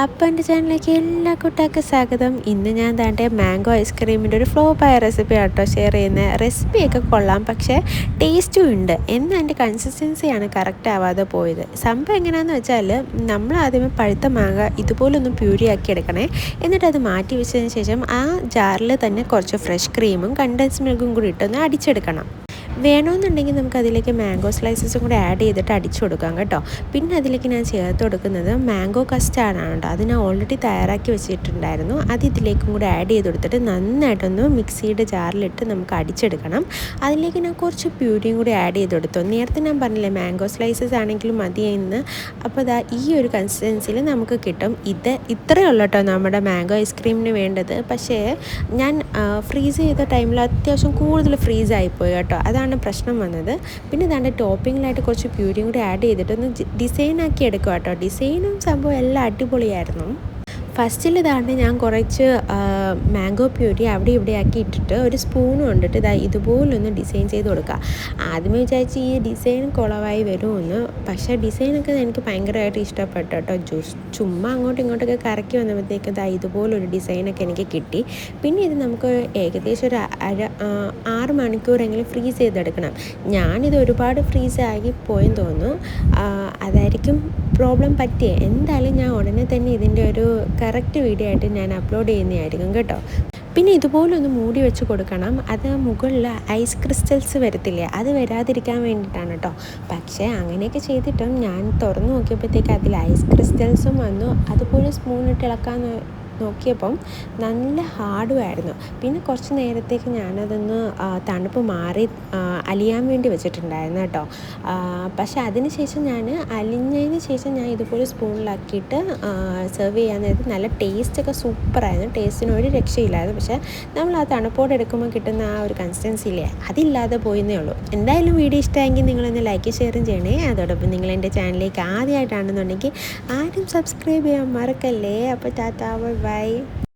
അപ്പോൾ എന്റെ ചാനലിലേക്ക് എല്ലാ കുട്ടികൾക്കും സ്വാഗതം. ഇന്ന് ഞാൻ താണ്ടെ മാംഗോ ഐസ്ക്രീമിന്റെ ഒരു ഫ്ലോപ്പായ റെസിപ്പി ആട്ടോ ഷെയർ ചെയ്യുന്നത്. റെസിപ്പിയൊക്കെ കൊള്ളാം പക്ഷേ ടേസ്റ്റും ഉണ്ട്. എന്നാൽ അതിന്റെ കൺസിസ്റ്റൻസിയാണ് കറക്റ്റ് ആവാതെ പോയത്. സംഭവം എങ്ങനെയാണെന്ന് വെച്ചാൽ നമ്മൾ ആദ്യമേ പഴുത്ത മാങ്ങ ഇതുപോലൊന്നും പ്യൂരിയാക്കി എടുക്കണേ. എന്നിട്ട് അത് മാറ്റി വെച്ചതിന് ശേഷം ആ ജാറിൽ തന്നെ കുറച്ച് ഫ്രഷ് ക്രീമും കണ്ടൻസ് മിൽക്കും കൂടി ഇട്ടൊന്ന് അടിച്ചെടുക്കണം. വേണമെന്നുണ്ടെങ്കിൽ നമുക്ക് അതിലേക്ക് മാംഗോ സ്ലൈസസും കൂടെ ആഡ് ചെയ്തിട്ട് അടിച്ചു കൊടുക്കാം കേട്ടോ. പിന്നെ അതിലേക്ക് ഞാൻ ചേർത്ത് കൊടുക്കുന്നത് മാംഗോ കസ്റ്റാർഡാണ് കേട്ടോ അത് ഞാൻ ഓൾറെഡി തയ്യാറാക്കി വെച്ചിട്ടുണ്ടായിരുന്നു. അത് ഇതിലേക്കും കൂടെ ആഡ് ചെയ്ത് കൊടുത്തിട്ട് നന്നായിട്ടൊന്ന് മിക്സിയുടെ ജാറിലിട്ട് നമുക്ക് അടിച്ചെടുക്കണം. അതിലേക്ക് ഞാൻ കുറച്ച് പ്യൂരിയും കൂടി ആഡ് ചെയ്ത് കൊടുത്തു. നേരത്തെ ഞാൻ പറഞ്ഞില്ലേ മാംഗോ സ്ലൈസസ് ആണെങ്കിലും മതി എന്ന്. അപ്പോൾ അതാ ഈ ഒരു കൺസിസ്റ്റൻസിയിൽ നമുക്ക് കിട്ടും. ഇത് ഇത്രയേ ഉള്ളൂ കേട്ടോ നമ്മുടെ മാംഗോ ഐസ്ക്രീമിന് വേണ്ടത്. പക്ഷേ ഞാൻ ഫ്രീസ് ചെയ്ത ടൈമിൽ അത്യാവശ്യം കൂടുതൽ ഫ്രീസ് ആയിപ്പോയി കേട്ടോ. അതാണ് പ്രശ്നം വന്നത്. പിന്നെ ഇതാണ്ട് ടോപ്പിങ്ങിലായിട്ട് കുറച്ച് പ്യൂരിയും കൂടി ആഡ് ചെയ്തിട്ടൊന്ന് ഡിസൈനാക്കി എടുക്കുക കേട്ടോ ഡിസൈനും സംഭവം എല്ലാം അടിപൊളിയായിരുന്നു. ഫസ്റ്റിൽ ഇതാണ്ട് ഞാൻ കുറച്ച് മാംഗോ പ്യൂരി അവിടെ ഇവിടെ ആക്കി ഇട്ടിട്ട് ഒരു സ്പൂൺ കൊണ്ടിട്ട് ഇതാ ഇതുപോലൊന്ന് ഡിസൈൻ ചെയ്ത് കൊടുക്കുക. ആദ്യമേ വിചാരിച്ച് ഈ ഡിസൈൻ കുളവായി വരുമെന്ന് പക്ഷേ ഡിസൈനൊക്കെ എനിക്ക് ഭയങ്കരമായിട്ട് ഇഷ്ടപ്പെട്ടു കേട്ടോ. ജ്യൂസ് ചുമ്മാ അങ്ങോട്ടും ഇങ്ങോട്ടൊക്കെ കറക്കി വന്നപ്പോഴത്തേക്ക് ഇതാ ഇതുപോലൊരു ഡിസൈനൊക്കെ എനിക്ക് കിട്ടി. പിന്നെ ഇത് നമുക്ക് ഏകദേശം ഒരു അര ആറ് മണിക്കൂറെങ്കിലും ഫ്രീസ് ചെയ്തെടുക്കണം. ഞാനിത് ഒരുപാട് ഫ്രീസ് ആയി പോയെന്ന് തോന്നുന്നു. അതായിരിക്കും പ്രോബ്ലം പറ്റിയേ. എന്തായാലും ഞാൻ ഉടനെ തന്നെ ഇതിന്റെ ഒരു കറക്റ്റ് വീഡിയോ ആയിട്ട് ഞാൻ അപ്ലോഡ് ചെയ്യുന്നതായിരിക്കും കേട്ടോ. പിന്നെ ഇതുപോലെ ഒന്ന് മൂടി വെച്ച് കൊടുക്കണം. അത് മുകളിൽ ഐസ് ക്രിസ്റ്റൽസ് വരത്തില്ലേ? അത് വരാതിരിക്കാൻ വേണ്ടിയിട്ടാണ് കേട്ടോ. പക്ഷേ അങ്ങനെയൊക്കെ ചെയ്തിട്ടും ഞാൻ തുറന്നു നോക്കിയപ്പോഴത്തേക്ക് അതിൽ ഐസ് ക്രിസ്റ്റൽസും വന്നു. അതുപോലെ സ്പൂണിട്ട് ഇളക്കാൻ നോക്കിയപ്പം നല്ല ഹാർഡും ആയിരുന്നു. പിന്നെ കുറച്ച് നേരത്തേക്ക് ഞാനതൊന്ന് തണുപ്പ് മാറി അലിയാൻ വേണ്ടി വെച്ചിട്ടുണ്ടായിരുന്നു കേട്ടോ. പക്ഷെ അതിന് ശേഷം ഞാൻ അലിഞ്ഞതിന് ശേഷം ഞാൻ ഇതുപോലെ സ്പൂണിലാക്കിയിട്ട് സെർവ് ചെയ്യാൻ നേരത്ത് നല്ല ടേസ്റ്റൊക്കെ സൂപ്പറായിരുന്നു. ടേസ്റ്റിന് ഒരു രക്ഷയില്ലായിരുന്നു. പക്ഷേ നമ്മൾ ആ തണുപ്പോടെ എടുക്കുമ്പോൾ കിട്ടുന്ന ആ ഒരു കൺസിസ്റ്റൻസി ഇല്ലേ അതില്ലാതെ പോയെന്നേ ഉള്ളൂ. എന്തായാലും വീഡിയോ ഇഷ്ടമായെങ്കിൽ നിങ്ങളൊന്ന് ലൈക്ക് ഷെയറും ചെയ്യണേ. അതോടൊപ്പം നിങ്ങൾ എന്റെ ചാനലിലേക്ക് ആദ്യമായിട്ടാണെന്നുണ്ടെങ്കിൽ ആരും സബ്സ്ക്രൈബ് ചെയ്യാൻ മറക്കല്ലേ. അപ്പോൾ ടാറ്റാ ബൈ. 拜